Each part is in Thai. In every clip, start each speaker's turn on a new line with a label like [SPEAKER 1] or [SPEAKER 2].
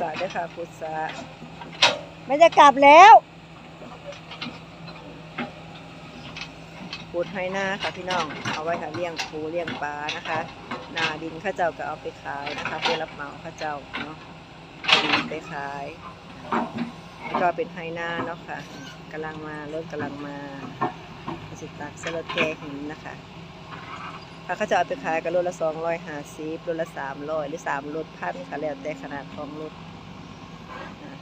[SPEAKER 1] สาด้วยค่ะพุทธะไม่จะกลับแล้ว พุดให้หน้าค่ะพี่น้อง เอาไว้ค่ะเลี้ยงปูเลี้ยงปลานะคะ นาดินเข้าเจ้าก็เอาไปขายนะคะเพื่อรับเหมาเข้าเจ้าเนาะเอาดินไปขายแล้วก็เป็นไฮนาเนาะค่ะกำลังมาเริ่มกำลังมาสิตักสลัดแกหินนะคะถ้าเขาจะเอาไปขายก็รถละสองร้อยห้าสิบรถละสามร้อยหรือสามรถพันค่ะแล้วแต่ขนาดของรถนะ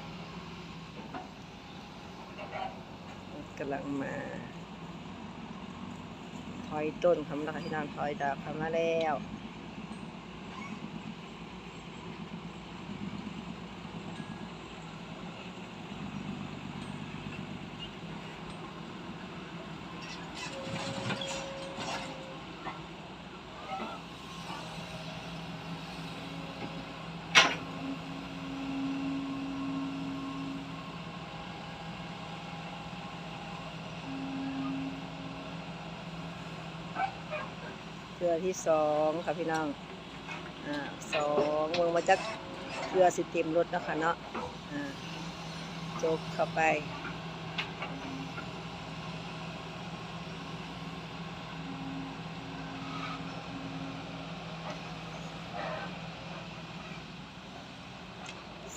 [SPEAKER 1] กำลังมาถอยต้นคำรักที่นางถอยดาวคำมาแล้ว เกลือที่สองค่ะพี่น้องอ่าสองเมืองมาจากเกลือสิเต็มรถนะคะเนาะอ่าจกเข้าไป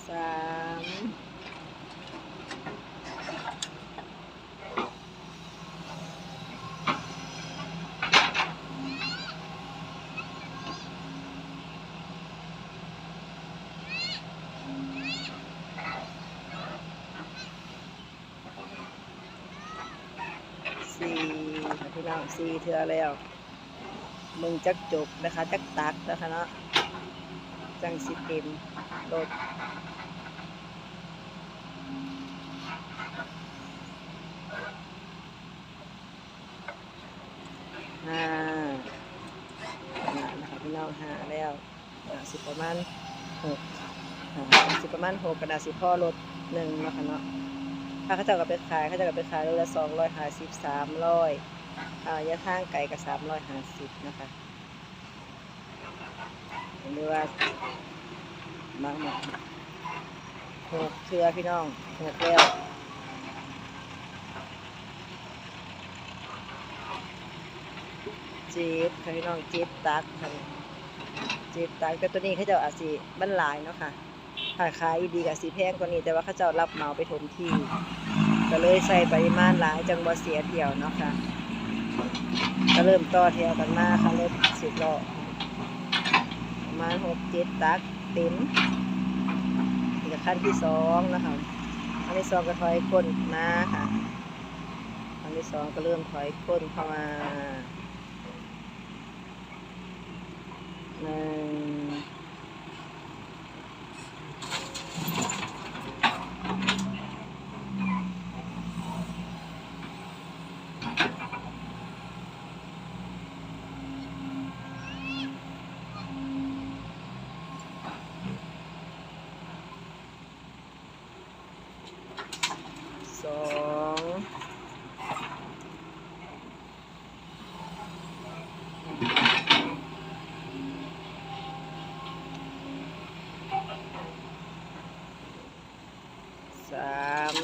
[SPEAKER 1] สามสี่ค่ะ พี่น้องสี่เทือแล้ว มึงจักจกนะคะจักตักนะคะเนาะจังสิเต็มรถห้านะคะพี่น้องห้าแล้วอ่าสิประมาณหกอ่าสิประมาณหกกระดาษสิพ่อรถหนึ่งนะคะเนาะถ้าเขาจะกับไปขายเขาจะกับไปขายโลละสองร้อยห้าสิบสามร้อย อ่ายะทางไก่กับสามร้อยห้าสิบนะคะห็นไหมว่ามากมากหกเชือพี่น้องหกแล้วจีบค่ะพี่น้องจีบตักค่ะจีบตักแต่ตัวนี้เขาเจ้าอาสิบรรหลายเนาะค่ะถ้าขายดีกับสีแพงกว่านี้ แต่ว่าเขาเจ้ารับเหมาไปถมที่ ก็เลยใส่ปริมาณหลายจังบ่เสียเที่ยวเนาะค่ะ ก็เริ่มต่อแถวกันมาค่ะรถสิบล้อประมาณหกเจ็ดตักเต็มนี่ก็ขั้นที่สองนะคะขั้นที่สองก็ถอยก้นมาค่ะขั้นที่สองก็เริ่มถอยก้นเข้ามาหนึ่งสองสาม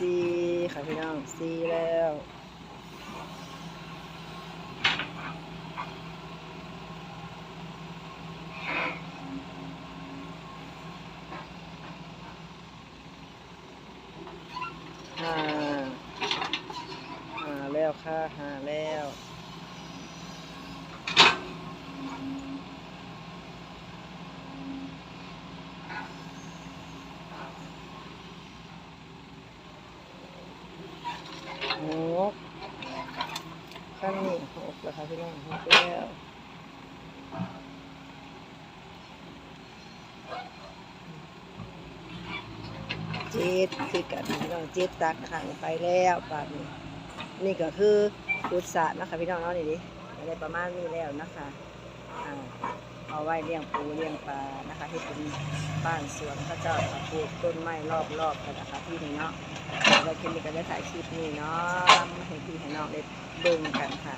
[SPEAKER 1] ซีค่ะพี่น้องซีแล้วห้าหาแล้วค่ะหาแล้วหกขั้นนี้หกแล้วค่ะ พี่น้องหกแล้วเจ็ดคือกันพี่น้องเจ็ดตักนะคะไปแล้วปาดนี้นี่ก็คือพุทธะนะคะพี่น้องเนาะนี่ดิได้ประมาณนี้แล้วนะคะอ่าเอาไว้เลี้ยงปูเลี้ยงปลานะคะที่เป็นบ้านสวนพระเจ้าค่ะปลูกต้นไม้รอบๆกันนะคะที่นี่เนาะแล้วคลิปนี้ก็ได้ถ่ายคลิปนี้เนาะให้พี่ให้น้องได้เบิ่งกันค่ะ